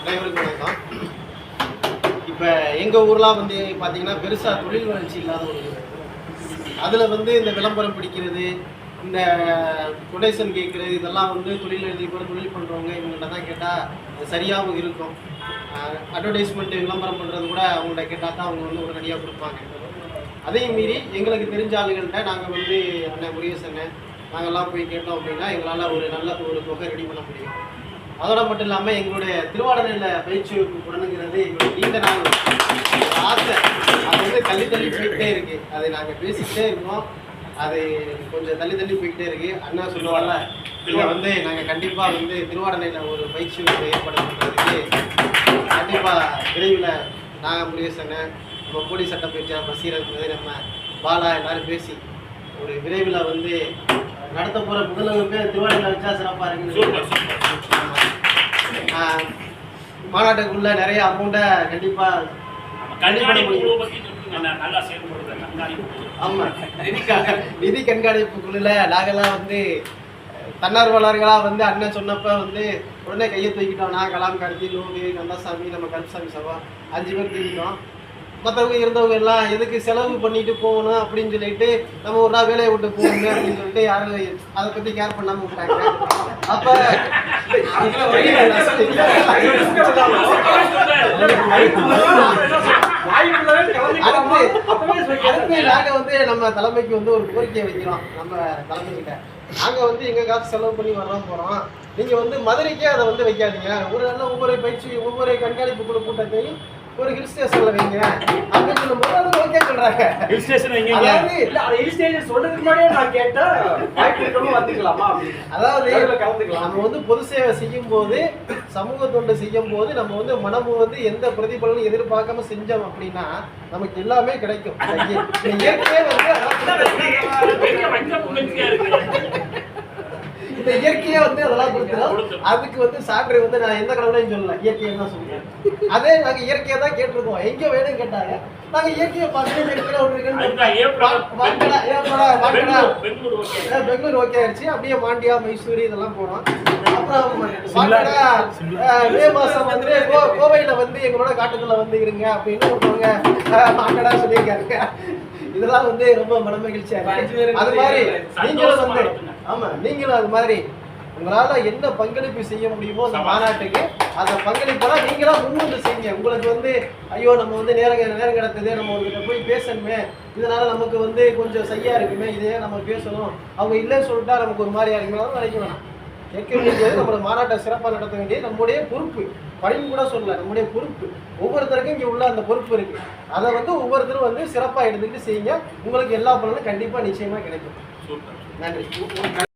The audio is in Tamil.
அனைவருக்கும் வணக்கம் இப்போ எங்கள் ஊர்லாம் வந்து பார்த்தீங்கன்னா பெருசாக தொழில் வளர்ச்சி இல்லாத ஒரு அதில் வந்து இந்த விளம்பரம் பிடிக்கிறது இந்த கொடேஷன் கேட்குறது இதெல்லாம் வந்து தொழில் எழுதி கூட தொழில் பண்ணுறவங்க இவங்கள்ட்ட தான் கேட்டால் சரியாகவும் இருக்கும். அட்வர்டைஸ்மெண்ட்டு விளம்பரம் பண்ணுறது கூட அவங்கள்ட்ட கேட்டால் தான் அவங்க வந்து உடனடியாக கொடுப்பாங்க. அதையும் மீறி எங்களுக்கு தெரிஞ்ச ஆளுகள்கிட்ட நாங்கள் வந்து அண்ணன் முருகேசன் நாங்கள்லாம் போய் கேட்டோம் அப்படின்னா எங்களால் ஒரு நல்ல ஒரு தொகை ரெடி பண்ண முடியும். அதோட மட்டும் இல்லாமல் எங்களுடைய திருவாடனையில் பயிற்சி வகுப்பு எங்களுடைய நீண்ட நாள் ஆசை. அது வந்து தள்ளி தள்ளி போயிட்டே இருக்கு. அதை நாங்கள் பேசிக்கிட்டே இருக்கோம். அது கொஞ்சம் தள்ளி தள்ளி போய்கிட்டே இருக்கு. அண்ணா சொல்லுவாங்கல்ல இதை வந்து நாங்கள் கண்டிப்பாக வந்து திருவாடனையில் ஒரு பயிற்சி ஏற்படுத்துறதுக்கு கண்டிப்பாக விரைவில் நான் முருகேசன் நம்ம போலி சட்ட பயிற்சியாளர் பசீரத் நம்ம பாலா எல்லாரும் பேசி ஒரு விரைவில் வந்து நடத்த போகிற முதல் வகுப்பே வச்சா சிறப்பாக இருக்குன்னு ஆஹ் மாநாட்டுக்குள்ள நிறைய அமௌண்ட்டை கண்டிப்பாக கண்காணிப்பு குழுவை பத்தி சொல்லுங்க. நான் நல்லா செயல்படுறேன் கண்காணிப்பு குழு. ஆமா. நிதி நிதி கண்காணிப்பு குழுல நாங்கெல்லாம் வந்து தன்னார்வலர்களாக வந்து அண்ணன் சொன்னப்ப வந்து உடனே கையை தூக்கிட்டோம். நான் கலாம் கார்த்தி லோகு கந்தசாமி நம்ம கருப்பசாமி சபா அஞ்சு பேர் தூக்கிட்டோம். மற்றவங்க இருந்தவங்க எல்லாம் எதுக்கு செலவு பண்ணிட்டு போகணும்? அப்படின்னு சொல்லிட்டு நம்ம ஒரு நாள் வேலையை விட்டு போகணும் அப்படின்னு சொல்லிட்டு யாரும் அதை பற்றி கேர் பண்ணாமல் விட்டாங்க. அப்போ நாங்கள் வந்து நம்ம தலைமைக்கு வந்து ஒரு கோரிக்கை வைக்கிறோம் நம்ம தலைமைக்கிட்ட நாங்க வந்து எங்க காசு செலவு பண்ணி வர்றோம் போறோம் நீங்க வந்து மதுரைக்கே அதை வந்து வைக்காதீங்க ஒரு நல்ல ஒவ்வொரு பயிற்சி ஒவ்வொரு கண்காணிப்பு குழு கூட்டத்தையும் ஒரு ஹில் ஸ்டேஷன்ல வைங்க. அப்படின்னு சொல்லும்போது அது ஓகே சொல்றாங்க. ஹில் ஸ்டேஷன் எங்க அதாவது இல்ல அதை ஹில் ஸ்டேஷன் சொல்றதுக்கு முன்னாடியே நான் கேட்டேன். வாய்ப்பு வந்துக்கலாமா? அதாவது கலந்துக்கலாம். நம்ம வந்து பொது சேவை செய்யும் போது சமூக தொண்டு செய்யும் போது நம்ம வந்து மனமு வந்து எந்த பிரதிபலனும் எதிர்பார்க்காம செஞ்சோம் அப்படின்னா நமக்கு எல்லாமே கிடைக்கும். இயற்கையே வந்து எங்க வைக்க புகழ்ச்சியா இருக்கு இந்த இயற்கையே வந்து அதெல்லாம் கொடுத்துரும். அதுக்கு வந்து சான்று வந்து நான் எந்த கடவுளையும் சொல்லல. இயற்கையை தான் சொல்றேன். அதே நாங்க இயற்கையை தான் கேட்டிருக்கோம். எங்க வேணும் கேட்டாங்க. நாங்க இயற்கையை பார்த்து எங்க ஒன்று இருக்குன்னு பெங்களூர் ஓகே ஆயிடுச்சு. அப்படியே மாண்டியா மைசூர் இதெல்லாம் போனோம். அப்புறம் மே மாசம் வந்து கோவையில வந்து எங்களோட காட்டுக்குள்ள வந்து இருங்க அப்படின்னு ஒருத்தவங்க மாங்கடா சொல்லியிருக்காங்க. இதெல்லாம் வந்து ரொம்ப மனமகிழ்ச்சியா இருக்கு. அது மாதிரி நீங்களும் வந்து ஆமா நீங்களும் அது மாதிரி உங்களால என்ன பங்களிப்பு செய்ய முடியுமோ அந்த மாநாட்டுக்கு அந்த பங்களிப்பெல்லாம் நீங்களா முன்வந்து செய்யுங்க. உங்களுக்கு வந்து ஐயோ நம்ம வந்து நேரம் நேரம் கிடக்குது நம்ம ஒருகிட்ட போய் பேசணுமே. இதனால நமக்கு வந்து கொஞ்சம் சரியா இருக்குமே. இதே நம்ம பேசணும். அவங்க இல்லைன்னு சொல்லிட்டா நமக்கு ஒரு மாதிரியா இருக்குமே. நினைக்க வேணாம். கேட்க வேண்டியது நம்மளோட மாநாட்டை சிறப்பாக நடத்த வேண்டியது நம்முடைய பொறுப்பு. பணின்னு கூட சொல்லல. நம்முடைய பொறுப்பு. ஒவ்வொருத்தருக்கும் இங்கே உள்ள அந்த பொறுப்பு இருக்கு. அதை வந்து ஒவ்வொருத்தரும் வந்து சிறப்பாக எடுத்துக்கிட்டு செய்யுங்க. உங்களுக்கு எல்லா பலனும் கண்டிப்பாக நிச்சயமாக கிடைக்கும். நன்றி.